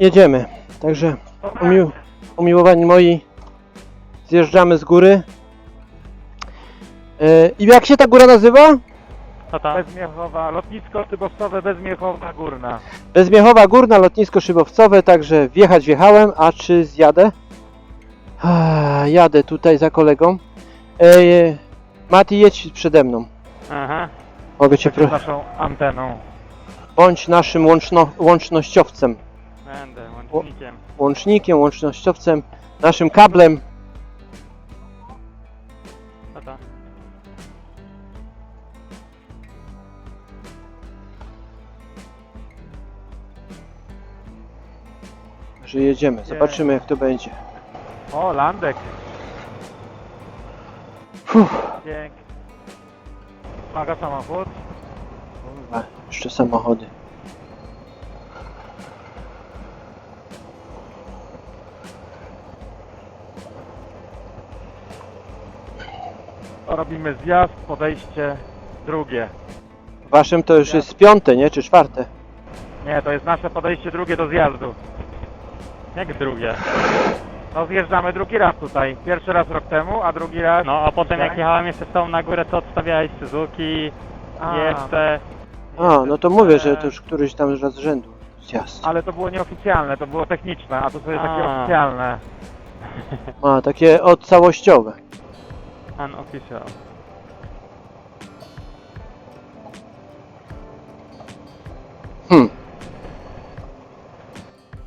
Jedziemy. Także umił, umiłowani moi, zjeżdżamy z góry. E, I jak się ta góra nazywa? Co tam? Bezmiechowa, lotnisko szybowcowe Bezmiechowa Górna. Bezmiechowa Górna, lotnisko szybowcowe, także wjechać wjechałem, a czy zjadę? Ah, jadę tutaj za kolegą. E, Mati, jedź przede mną. Aha. Mogę cię Z prosić. naszą anteną. Bądź naszym łączno, łącznościowcem. Będę łącznikiem. Łącznikiem, łącznościowcem, naszym kablem. To? Że jedziemy. Zobaczymy jak to będzie. O, Landek. Fuh. Pięknie. Uwaga samochód. A, jeszcze samochody. Robimy zjazd, podejście drugie. Waszym to już jest piąte, nie? Czy czwarte? Nie, to jest nasze podejście drugie do zjazdu. Jak drugie? No zjeżdżamy drugi raz tutaj. Pierwszy raz rok temu, a drugi raz... No a potem jak jechałem jeszcze z tą na górę, to odstawiałeś Suzuki, A, jeszcze... A, no to mówię, że to już któryś tam raz z rzędu zjazd. Ale to było nieoficjalne, to było techniczne, a to sobie takie A. oficjalne. A, takie odcałościowe. Unofficial. Hmm.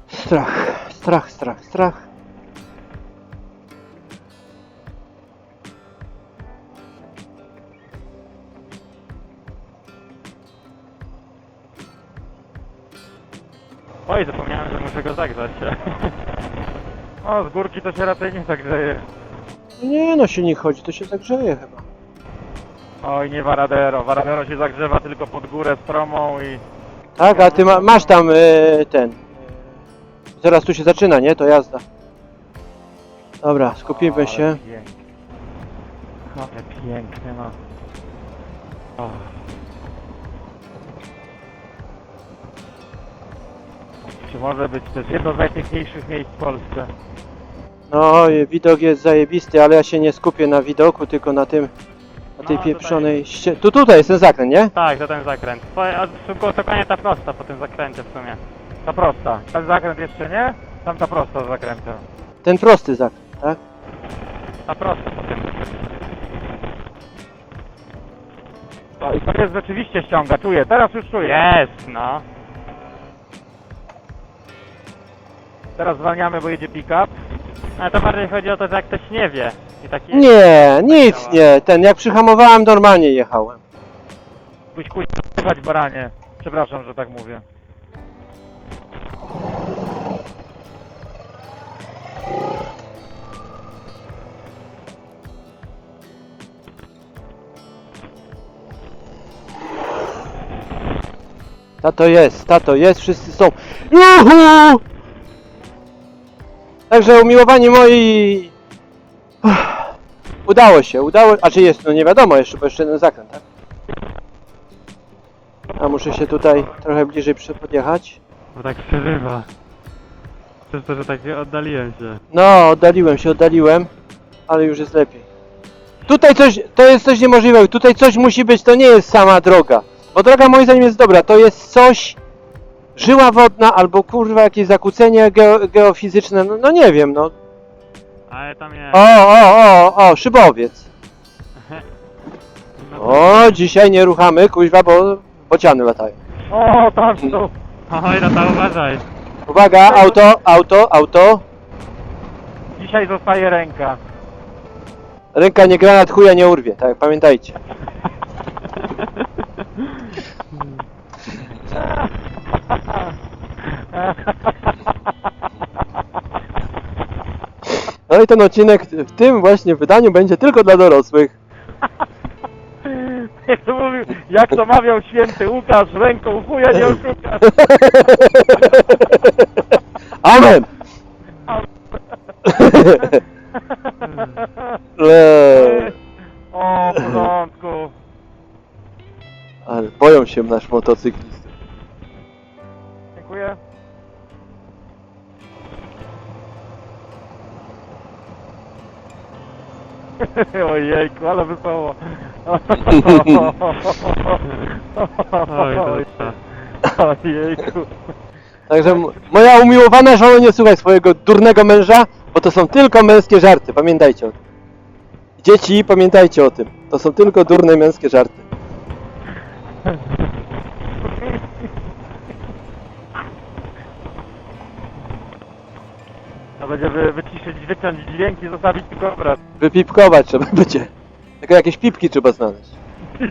Strach, strach, strach, strach. Oj, zapomniałem, że muszę go zagrzać. O, z górki to się raczej nie zagrzeje. Nie no, silnik chodzi, to się zagrzeje chyba. Oj, nie Varadero. Varadero się zagrzewa tylko pod górę z promą i... Tak, a ty ma, masz tam e, ten. e, Zaraz tu się zaczyna, nie? To jazda. Dobra, skupimy Ale się. Pięknie. Ale pięknie, no. O. Czy może być to jest jedno z najpiękniejszych miejsc w Polsce? No, widok jest zajebisty, ale ja się nie skupię na widoku, tylko na tym, na tej No, pieprzonej ście... Tu tutaj jest ten zakręt, nie? Tak, to ten zakręt. Twoje, a szybko to koniec ta prosta po tym zakręcie w sumie. Ta prosta. Ten zakręt jeszcze nie? Tam ta prosta z zakrętem. Ten prosty zakręt, tak? Ta prosta po tym. O, I to jest rzeczywiście ściąga, czuję, teraz już czuję. Jest, no. Teraz zwalniamy, bo jedzie pick-up. Ale to bardziej chodzi o to, że jak ktoś nie wie. I taki Nie, nic nie. Ten, jak przyhamowałem, normalnie jechałem. Byś kuźwać baranie. Przepraszam, że tak mówię. Tato jest, tato jest, wszyscy są. Juhu! Także umiłowani moi. Udało się, udało. A czy jest? No nie wiadomo jeszcze, bo jeszcze jeden zakręt, tak? A muszę się tutaj trochę bliżej podjechać. Bo tak przerywa. Przez to, że tak oddaliłem się. No, oddaliłem się, oddaliłem, ale już jest lepiej. Tutaj coś, to jest coś niemożliwego, tutaj coś musi być, to nie jest sama droga. Bo droga moim zdaniem jest dobra, to jest coś, żyła wodna albo kurwa jakieś zakłócenie geo, geofizyczne, no, no nie wiem, no. Ale tam jest. O, o, o, o, szybowiec. No, O, dzisiaj nie ruchamy, kuźwa, bo bociany latają. O, tam są. Oj, no to uważaj. Uwaga, auto, auto, auto. Dzisiaj zostaje ręka. Ręka nie granat, chuja nie urwie, tak, pamiętajcie. No i ten odcinek w tym właśnie wydaniu będzie tylko dla dorosłych. Jak to mówił, jak to mawiał święty Łukasz, ręką chuja nie oszukasz. Amen! Le- O, w porządku. Ale boją się nasz motocyklistów. Ojejku, ale. Oj, jest Ojejku. Także m- moja umiłowana żona nie słuchaj swojego durnego męża, bo to są tylko męskie żarty, pamiętajcie o tym. Dzieci, pamiętajcie o tym. To są tylko durne męskie żarty. To będzie wy, wyciszyć, wyciąć dźwięki, zostawić tylko obraz. Wypipkować trzeba będzie. Tylko jakieś pipki trzeba znaleźć. Pi,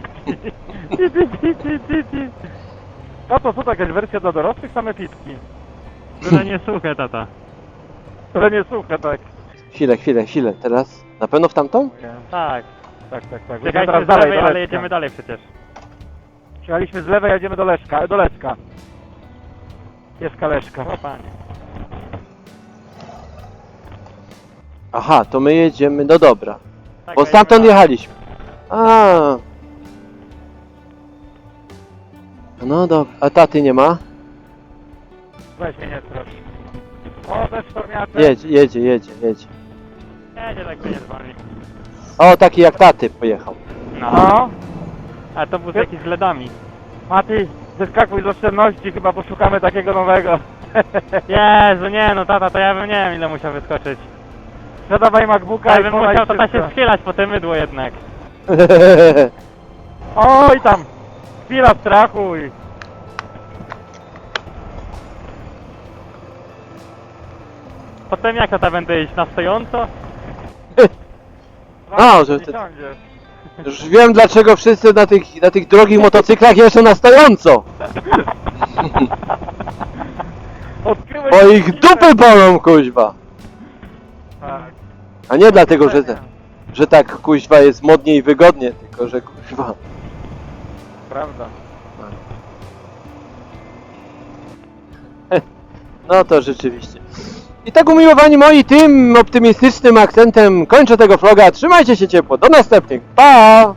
pi, pi, pi, pi, pi. A to co, to jakaś wersja dla dorosłych? Same pipki. Byle nie suche, tata. Ale nie suche, tak. Chwilę, chwilę, chwilę. Teraz na pewno w tamtą? Tak. Tak, tak, tak. Czekajcie teraz z dalej, lewej, do ale Leszka. jedziemy dalej przecież. Przyjechaliśmy z lewej, jedziemy do Leszka, do Leszka. Jest Kaleszka. O panie. Aha, to my jedziemy, no dobra. Tak, Bo stamtąd jechaliśmy. A. No dobra, a taty nie ma? Weź mnie nie strasz. O, też formiaczek. Jedzie, jedzie, jedzie, jedzie. Jedzie tak będzie z wami. O, taki jak taty pojechał. No. No, A to był jakiś z ledami. Mati, zeskakuj z oszczędności, chyba poszukamy takiego nowego. Jezu, nie no tata, to ja bym nie wiem ile musiał wyskoczyć. Sprzedawaj MacBooka Ja i bym musiał tata wszystko. się schylać po te mydło jednak. Oj tam! Chwila strachu i... Potem jak tata będę iść na stojąco? A, że ty- siądziesz. Już wiem dlaczego wszyscy na tych, na tych drogich motocyklach jeżdżą na stojąco. Odkryłeś Bo ich dupy bolą, kuźwa. Tak. A nie dlatego, że, że tak kuźwa jest modnie i wygodnie, tylko że kuźwa. Prawda. No to rzeczywiście. I tak umiłowani moi tym optymistycznym akcentem kończę tego vloga. Trzymajcie się ciepło. Do następnych. Pa!